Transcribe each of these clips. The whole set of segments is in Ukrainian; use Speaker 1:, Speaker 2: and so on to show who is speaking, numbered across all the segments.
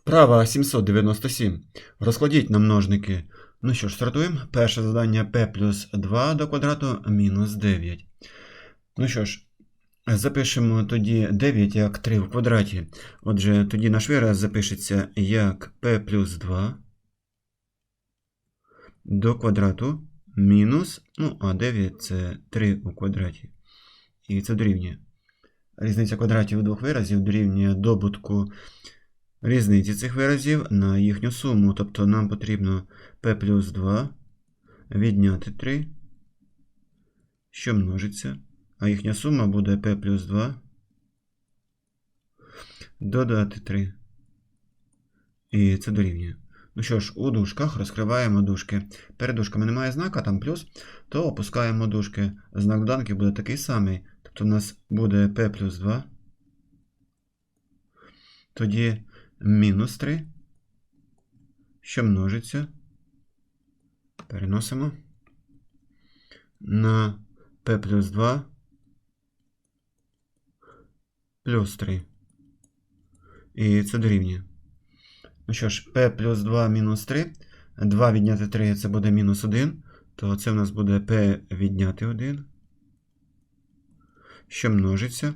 Speaker 1: Вправа 797. Розкладіть на множники. Ну що ж, стартуємо. Перше завдання p плюс 2 до квадрату мінус 9. Ну що ж, запишемо тоді 9 як 3 в квадраті. Отже, тоді наш вираз запишеться як p плюс 2 до квадрату мінус, ну, а 9 це 3 у квадраті. І це дорівнює. Різниця квадратів двох виразів дорівнює добутку різниці цих виразів на їхню суму. Тобто нам потрібно p плюс 2 відняти 3, що множиться. А їхня сума буде p плюс 2 додати 3. І це дорівнює. Ну що ж, у дужках розкриваємо дужки. Перед дужками немає знака, там плюс, то опускаємо дужки. Знак доданки буде такий самий. Тобто у нас буде p плюс 2. Тоді мінус 3, що множиться. Переносимо на p плюс 2 плюс 3. І це дорівнює. Ну що ж, p плюс 2 мінус 3. 2 відняти 3 це буде мінус 1. То це в нас буде p відняти 1. Що множиться.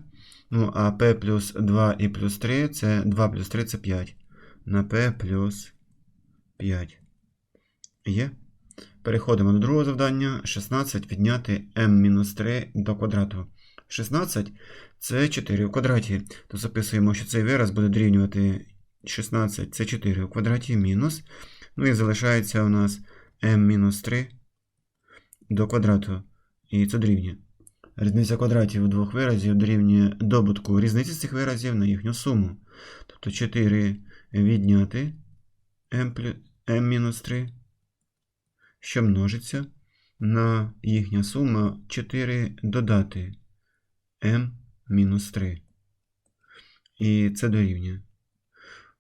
Speaker 1: Ну, а p плюс 2 і плюс 3 це 2 плюс 3 це 5. На p плюс 5. Є. Переходимо до другого завдання. 16 відняти m-3 до квадрату. 16 це 4 у квадраті. То записуємо, що цей вираз буде дорівнювати 16 це 4 у квадраті мінус. Ну і залишається у нас m-3 до квадрату. І це дорівнює. Різниця квадратів двох виразів дорівнює добутку різниці цих виразів на їхню суму. Тобто 4 відняти m-3, що множиться на їхня сума 4 додати m-3. І це дорівнює.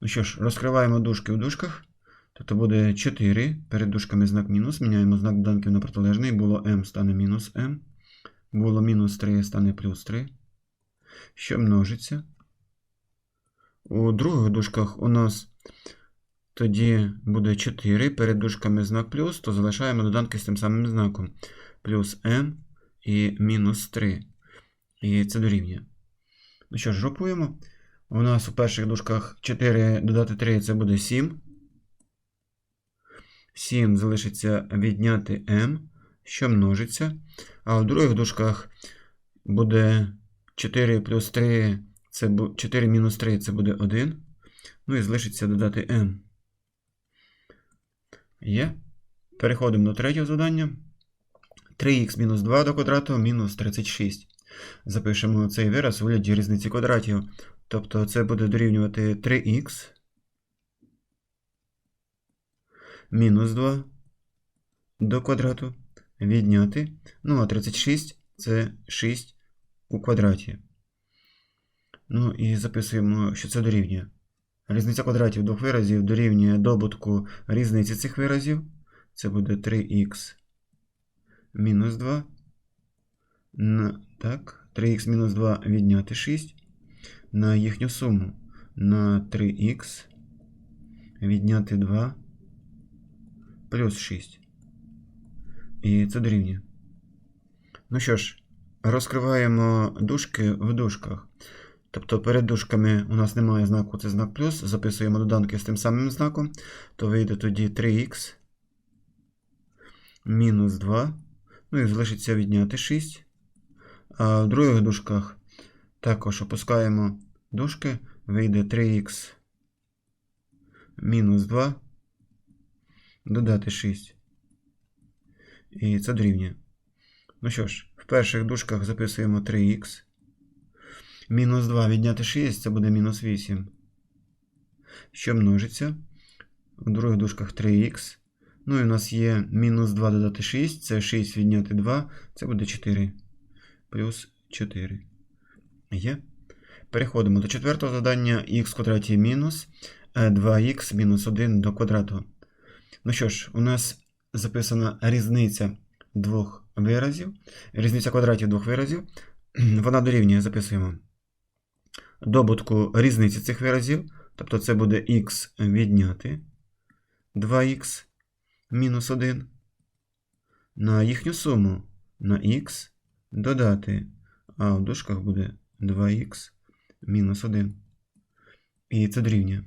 Speaker 1: Ну що ж, розкриваємо дужки в дужках. Тобто буде 4. Перед дужками знак мінус. Міняємо знак доданків на протилежний. Було m стане мінус m. Було мінус 3 стане плюс 3. Що множиться. У других дужках у нас тоді буде 4. Перед дужками знак плюс, то залишаємо доданки з тим самим знаком. Плюс m і мінус 3. І це дорівнює. Ну що ж, групуємо. У нас у перших дужках 4 додати 3 це буде 7. 7 залишиться відняти m, що множиться. А у других дужках буде 4 плюс 3, це 4 мінус 3 це буде 1. Ну і залишиться додати m. Є. Переходимо до третього завдання. 3х мінус 2 до квадрату мінус 36. Запишемо цей вираз у вигляді різниці квадратів. Тобто це буде дорівнювати 3х мінус 2 до квадрату відняти. Ну, а 36 це 6 у квадраті. Ну і записуємо, що це дорівнює. Різниця квадратів двох виразів дорівнює добутку різниці цих виразів. Це буде 3х мінус 2. На, так, 3х мінус 2 відняти 6 на їхню суму на 3х відняти 2 плюс 6. І це дорівнює. Ну що ж, розкриваємо дужки в дужках. Тобто перед дужками у нас немає знаку, це знак плюс. Записуємо доданки з тим самим знаком, то вийде тоді 3х мінус 2. Ну і залишиться відняти 6. А в других дужках також опускаємо дужки, вийде 3х мінус 2, додати 6. І це дорівнює. Ну що ж, в перших дужках записуємо 3х. Мінус 2 відняти 6, це буде мінус 8. Що множиться? В других дужках 3х. Ну і у нас є мінус 2 додати 6, це 6 відняти 2, це буде 4. Плюс 4. Є. Переходимо до четвертого завдання х квадраті мінус 2х мінус 1 до квадрату. Ну що ж, у нас записана різниця двох виразів. Різниця квадратів двох виразів. Вона дорівнює, записуємо. Добутку різниці цих виразів Тобто це буде х відняти 2х мінус 1 на їхню суму на х додати, а в дужках буде 2х мінус 1. І це дорівнює.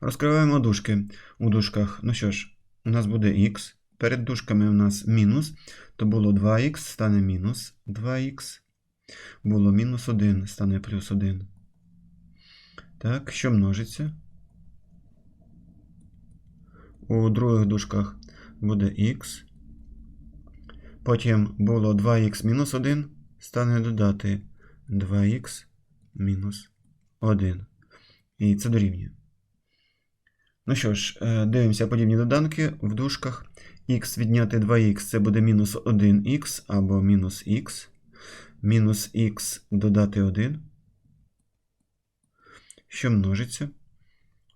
Speaker 1: Розкриваємо дужки у дужках. Ну що ж, у нас буде х. Перед дужками у нас мінус, то було 2х, стане мінус 2х. Було мінус 1, стане плюс 1. Так, що множиться? У других дужках буде х. Потім було 2х мінус 1, стане додати 2х мінус 1. І це дорівнює. Ну що ж, е, дивимося подібні доданки в дужках. х відняти 2х це буде мінус 1х або мінус х. Мінус х додати 1. Що множиться?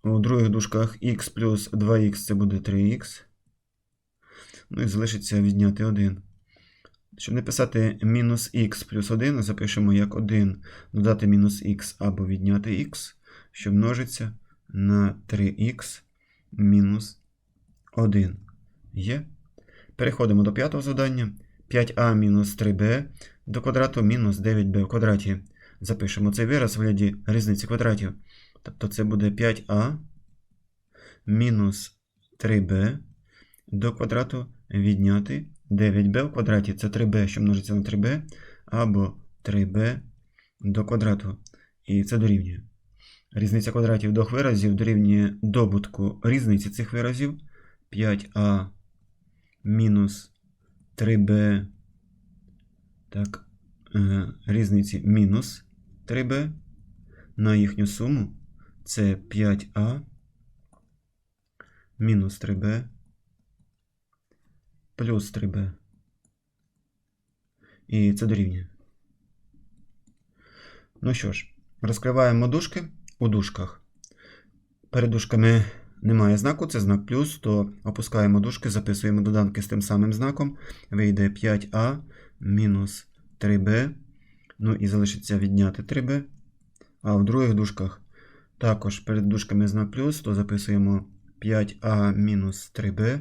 Speaker 1: У других дужках х плюс 2х це буде 3х. Ну і залишиться відняти 1. Щоб написати мінус х плюс 1, запишемо як 1 додати мінус х або відняти х, що множиться на 3х мінус 1. Є. Переходимо до п'ятого завдання. 5а мінус 3b до квадрату мінус 9b в квадраті. Запишемо цей вираз в вигляді різниці квадратів. Тобто це буде 5а мінус 3b до квадрату відняти 9b в квадраті. Це 3b, що множиться на 3b, або 3b до квадрату. І це дорівнює. Різниця квадратів двох виразів дорівнює добутку різниці цих виразів 5а мінус 3b. Так, е, різниці мінус 3b на їхню суму це 5а мінус 3b плюс 3b. І це дорівнює. Ну що ж, розкриваємо дужки у дужках. Перед дужками немає знаку, це знак плюс, то опускаємо дужки, записуємо доданки з тим самим знаком. Вийде 5а мінус 3b. Ну і залишиться відняти 3b. А в других дужках також перед дужками знак плюс, то записуємо 5а мінус 3b.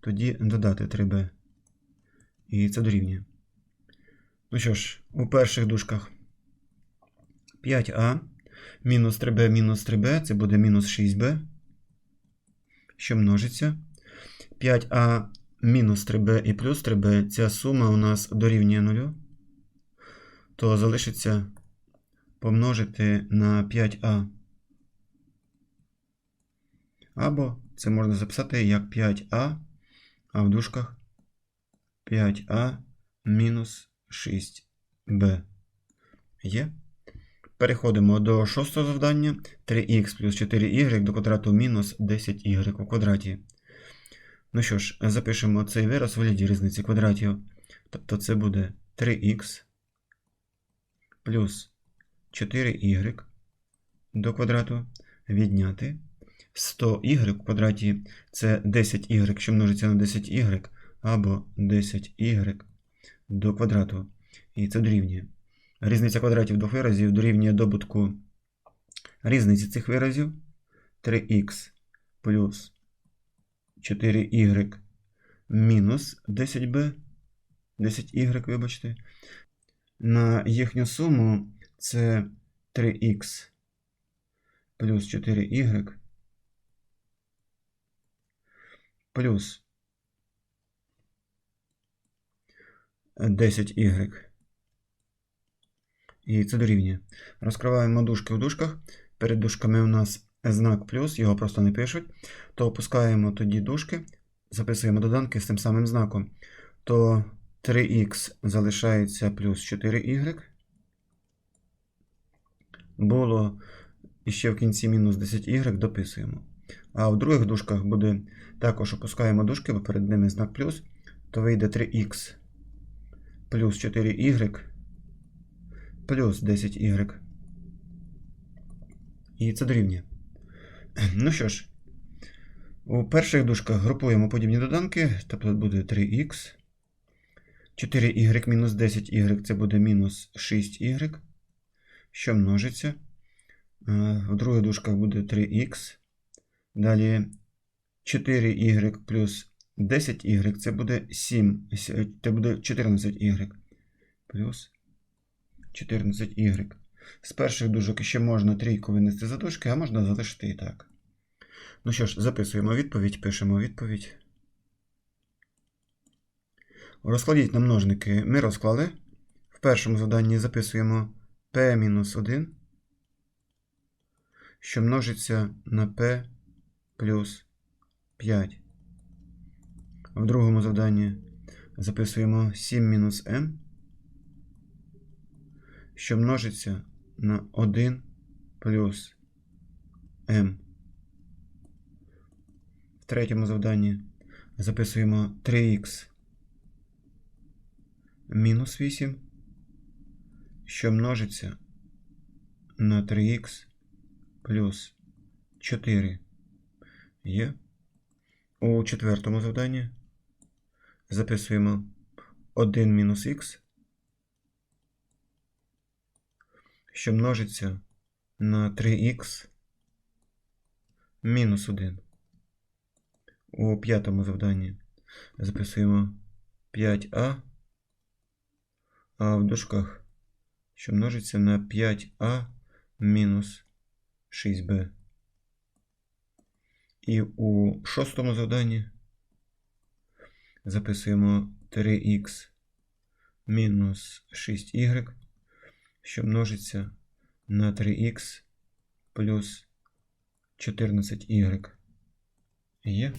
Speaker 1: Тоді додати 3b. І це дорівнює. Ну що ж, у перших дужках 5а мінус 3b мінус 3b це буде мінус 6b, що множиться. 5а мінус 3b і плюс 3b ця сума у нас дорівнює 0, то залишиться помножити на 5а. Або це можна записати як 5а, а в дужках 5а мінус 6b. Є. Переходимо до шостого завдання. 3х плюс 4y до квадрату мінус 10y у квадраті. Ну що ж, запишемо цей вираз у вигляді різниці квадратів. Тобто це буде 3х плюс 4y до квадрату відняти 100y в квадраті це 10y, що множиться на 10y, або 10y до квадрату. І це дорівнює. Різниця квадратів двох виразів дорівнює добутку різниці цих виразів 3х плюс 4y мінус 10b, 10y, вибачте. На їхню суму це 3х плюс 4y плюс 10y. І це дорівнює. Розкриваємо дужки в дужках. Перед дужками у нас знак плюс, його просто не пишуть. То опускаємо тоді дужки, записуємо доданки з тим самим знаком. То 3х залишається плюс 4y. Було іще в кінці мінус 10y, дописуємо. А в других дужках буде також опускаємо дужки, бо перед ними знак плюс, то вийде 3х плюс 4y плюс 10y. І це дорівнює. Ну що ж, у перших дужках групуємо подібні доданки, тобто буде 3х. 4y мінус 10y це буде мінус 6y, що множиться. Е, В других дужках буде 3х. Далі 4y плюс 10y це буде 7. Це буде 14y. Плюс 14y. З перших дужок ще можна трійку винести за дужки, а можна залишити і так. Ну що ж, записуємо відповідь, пишемо відповідь. Розкладіть на множники ми розклали. В першому заданні записуємо p-1, що множиться на p плюс 5. В другому завданні записуємо 7 мінус m, що множиться на 1 плюс m. В третьому завданні записуємо 3х мінус 8, що множиться на 3х плюс 4. Є. У четвертому завданні записуємо 1 мінус х, що множиться на 3х мінус 1. У п'ятому завданні записуємо 5а, а в дужках, що множиться на 5а мінус 6b. І у шостому завданні записуємо 3х мінус 6y, що множиться на 3х плюс 14y. Є.